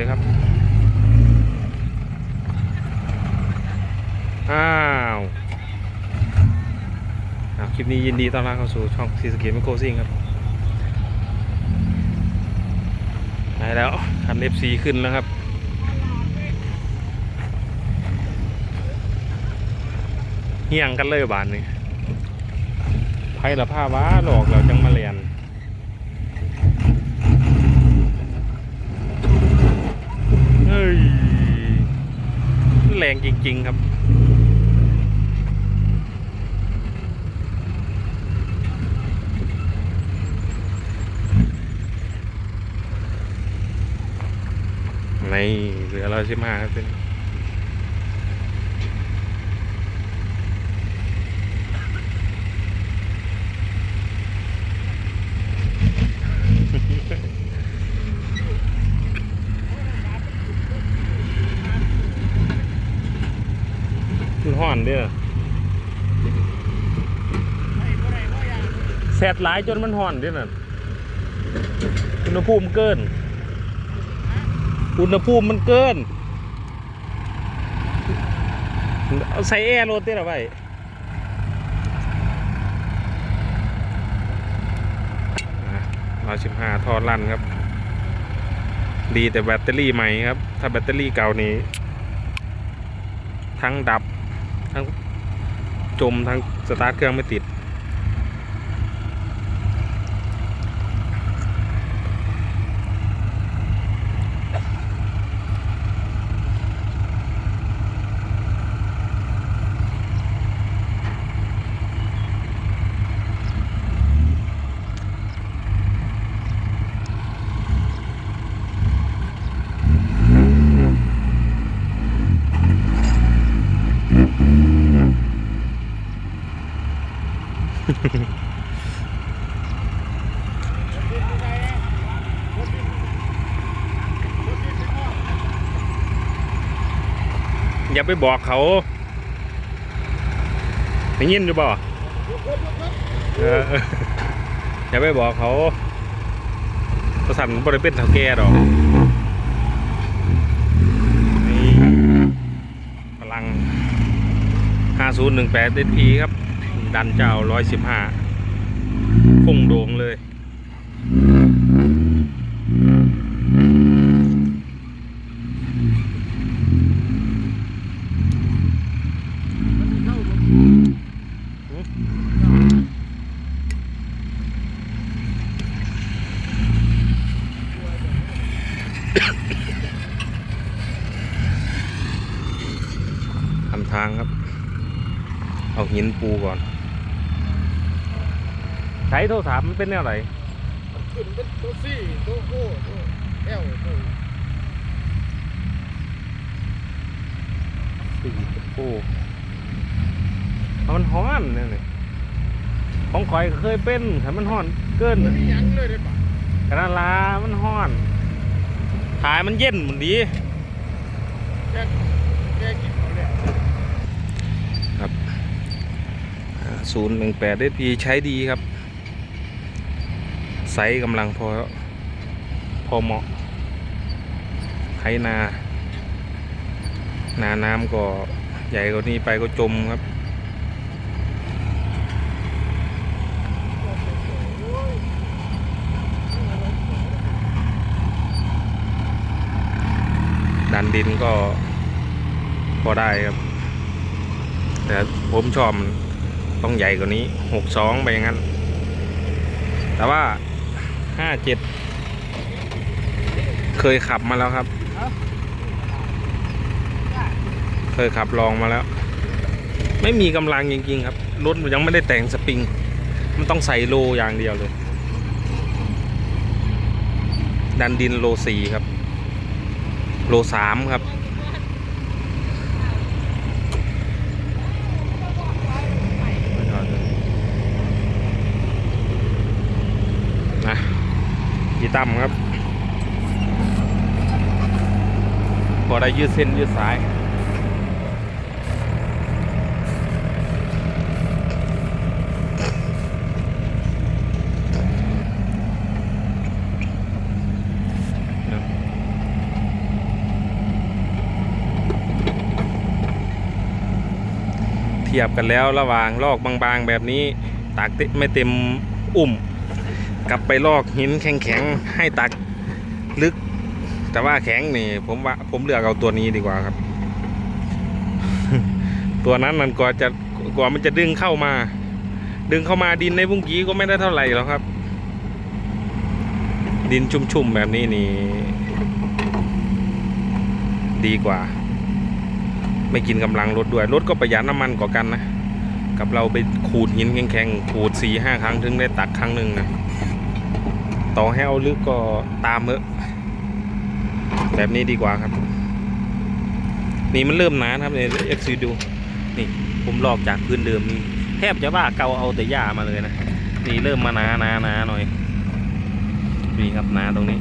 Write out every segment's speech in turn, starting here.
ดีครับ อ้าวคลิปนี้ยินดีต้อนรับเข้าสู่ช่องซีสกตแมคโคซิ่งครับไปแล้วคันเอฟซีขึ้นแล้วครับเฮียงกันเลยบานนี้ไพ่ละผ้าว้าหลอกเราจังมาเรียน เฮ้ยแรงจริง ๆ ครับ ในเหลือเราใช่ไหมครับเป็น มันห่อนเด้อแสดหลายจนมันห่อนเด้อน่ะอุณหภูมิเกิน อุณหภูมิมันเกิน เอาใส่แอร์รถได้หรอไปร้อยสิบห้าทอดลั่นครับดีแต่แบตเตอรี่ใหม่ครับ ถ้าแบตเตอรี่เก่านี้ ทั้งดับ ทั้งจมทั้งสตาร์ทเครื่องไม่ติด อย่าไปบอกเขาได้ยินอยู่บ่เอออย่าไปบอกเขาประสันบริเป็นเท่าแก่ดอกนี่พลัง 5018 SP ครับ ดันเจ้า115พุ่งโด่งเลย ทำทางครับ เอาหินปูก่อน ใช้โทรศัพท์มันเป็นแนวไหนมันขึ้นเป็นตัวซี่ตัวโอ้ตัวแอลตัวสี่โอ้เอามันฮ้อนเนี่ยนี่ของข่อยก็เคยเป็นแต่มันฮ้อนเกินมันมีหยังเลยได้ปะกระลามันฮ้อนถ่ายมันเย็นเหมือนดีแกแกกินเขาเนี่ยครับศูนย์หนึ่งแปดพีใช้ดีครับ ไซส์กำลังพอ พอเหมาะไถนา นาน้ำก็ใหญ่กว่านี้ไปก็จมครับดันดินก็พอได้ครับ แต่ผมชอบมันต้องใหญ่กว่านี้หกสองไปอย่างนั้น แต่ว่า ห้าเจ็ดเคยขับมาแล้วครับ เคยขับลองมาแล้ว ไม่มีกำลังจริงๆครับ รถมันยังไม่ได้แต่งสปริง มันต้องใส่โลอย่างเดียวเลย ดันดินโลสี่ครับ โลสามครับ ต่ำครับพอได้ยืดเส้นยืดสายเทียบกันแล้วระหว่างลอกบางๆแบบนี้ตากไม่เต็มอุ่ม กับไปลอกหินแข็งๆให้ตักลึก แต่ว่าแข็งนี่ ผมว่าผมเลือกเอาตัวนี้ดีกว่าครับ ตัวนั้นมันกว่าจะกว่ามันจะดึงเข้ามา ดึงเข้ามาดินในบุ้งกี้ก็ไม่ได้เท่าไหร่หรอกครับ ดินชุ่มๆแบบนี้นี่ ดีกว่า ไม่กินกำลังรถด้วยรถก็ประหยัดน้ำมันกว่ากันนะกับเราไปขูดหินแข็งๆขูดสี่ห้าครั้งถึงได้ตักครั้งหนึ่งนะ ต่อให้เอาลึกก็ตามเถอะแบบนี้ดีกว่าครับ นี่มันเริ่มหนาครับเนี่ยเอ็กซ์ดูนี่ผมลอกจากพื้นเดิมนี่แทบจะว่าเกาเอาแต่หญ้ามาเลยนะนี่เริ่มมาหนาหนาหนาหน่อยนี่ครับหนาตรงนี้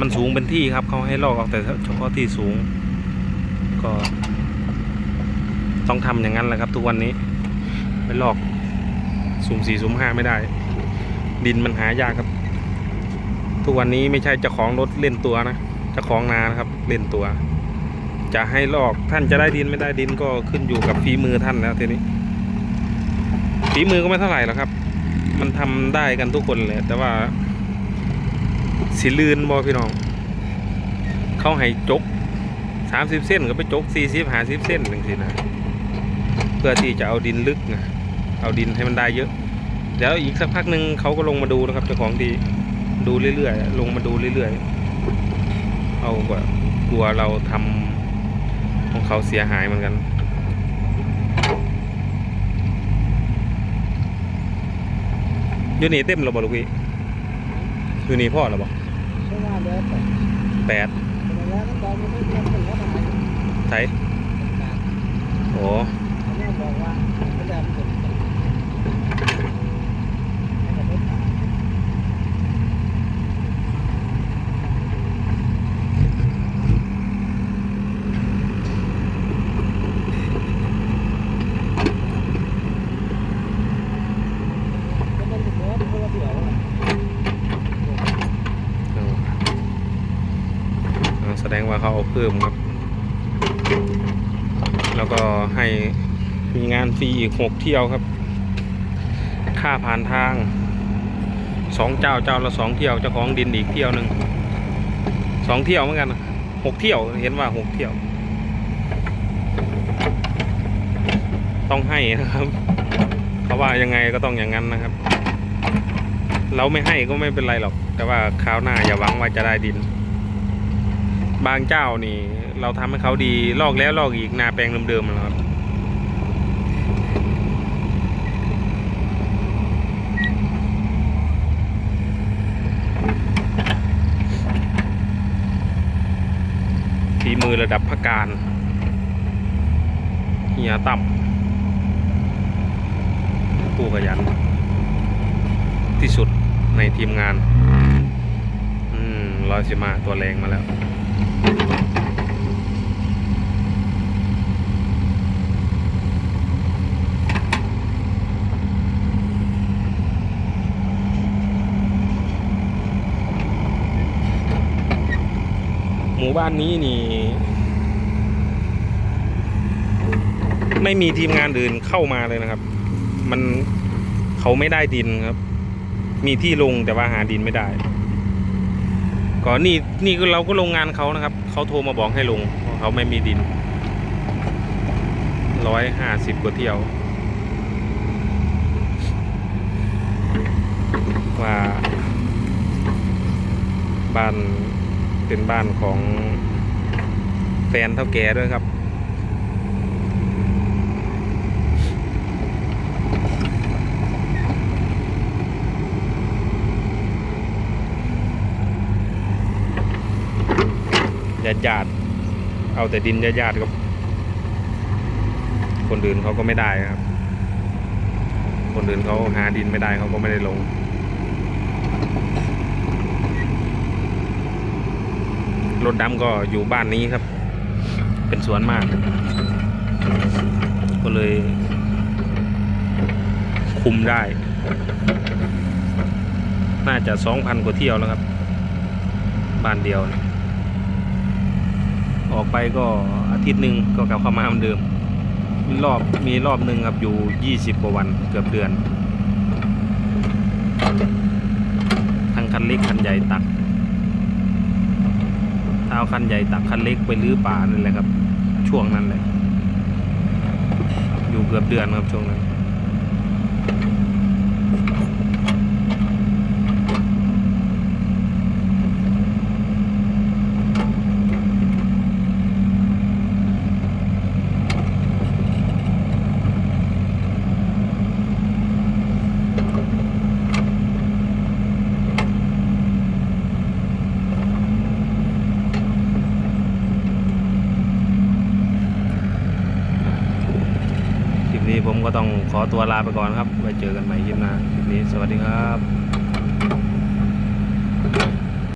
มันสูงเป็นที่ครับเขาให้ลอกออกแต่เฉพาะที่สูง ก็ ต้องทำอย่างนั้นแหละครับ ทุกวันนี้ไปลอกสุ่มสี่สุ่มห้าไม่ได้ ดินมันหายากครับ ทุกวันนี้ไม่ใช่เจ้าของรถเล่นตัวนะเจ้าของนานะครับ เล่นตัว จะให้ลอกท่านจะได้ดินไม่ได้ดินก็ขึ้นอยู่กับฝีมือท่านแล้วทีนี้ฝีมือก็ไม่เท่าไหร่หรอกครับ มันทำได้กันทุกคนเลยแต่ว่า สิลื่นบอพี่น้อง เขาให้จกสามสิบเส้นก็ไปจกสี่สิบห้าสิบเส้นหนึ่งสินะเพื่อที่จะเอาดินลึกนะเอาดินให้มันได้เยอะ เดี๋ยวอีกสักพักหนึ่งเขาก็ลงมาดูนะครับเจ้าของดีดูเรื่อยๆลงมาดูเรื่อยๆเอากว่ากลัวเราทำของเขาเสียหายเหมือนกันอยู่นี่เต็มแล้วบ่ลูกพี่ อยู่นี่พ่อแล้วบ่ใช่ว่าแล้วแต่แปดแต่แล้วนั้นตอนนี้ไม่ทำถึงว่าทำไมใช่โอ้ แม่บอกว่าไม่ได้ผล ก็มันถึงว่าเพราะว่าเดี๋ยวอะ เอาแส ดงว่าเขาเอาเพิ่มครับ แล้วก็ให้มีงานฟรีอีกหกเที่ยวครับ ค่าผ่านทางสองเจ้าเจ้าละสองเที่ยวเจ้าของดินอีกเที่ยวหนึ่งสองเที่ยวเหมือนกันหกเที่ยวเห็นว่าหกเที่ยว ต้องให้นะครับเขาะว่ายังไงก็ต้องอย่างนั้นนะครับ เราไม่ให้ก็ไม่เป็นไรหรอก แต่ว่าคราวหน้าอย่าหวังว่าจะได้ดิน บางเจ้านี่ เราทำให้เขาดีลอกแล้วลอกอีกนาแปลงเดิมๆนะครับฝีมือระดับพักการเฮียต่ำผู้ขยัน ที่สุดในทีมงาน อืมรอยสิมาตัวแรงมาแล้ว บ้านนี้นี่ ไม่มีทีมงานอื่นเข้ามาเลยนะครับ มันเขาไม่ได้ดินครับ มีที่ลงแต่ว่าหาดินไม่ได้ก็นี่นี่ก็เราก็ลงงานเขานะครับเขาโทรมาบอกให้ลงเพราะเขาไม่มีดินร้อยห้าสิบกว่าเที่ยว ว่าบ้าน เป็นบ้านของแฟนเท่าแก่ด้วยครับ ญาติญาติๆเอาแต่ดินญาติญาติๆครับ คนอื่นเขาก็ไม่ได้ครับ คนอื่นเขาหาดินไม่ได้เขาก็ไม่ได้ลง รถดำก็อยู่บ้านนี้ครับ เป็นสวนมาก ก็เลย คุมได้ น่าจะสองพันกว่าเที่ยวแล้วครับ บ้านเดียวนะออกไปก็อาทิตย์หนึ่งก็กลับเข้ามาเหมือนเดิมมีรอบมีรอบหนึ่งครับอยู่ยี่สิบกว่าวันเกือบเดือน ทั้งคันเล็กคันใหญ่ตัก เอาคันใหญ่ตักคันเล็กไปลื้อป่านั่นแหละครับ ช่วงนั้นแหละอยู่เกือบเดือนครับช่วงนั้น คลิปนี้ผมก็ต้องขอ ตัวลาไปก่อนครับไว้เจอกันใหม่คลิปหน้าคลิปนี้สวัสดีครับ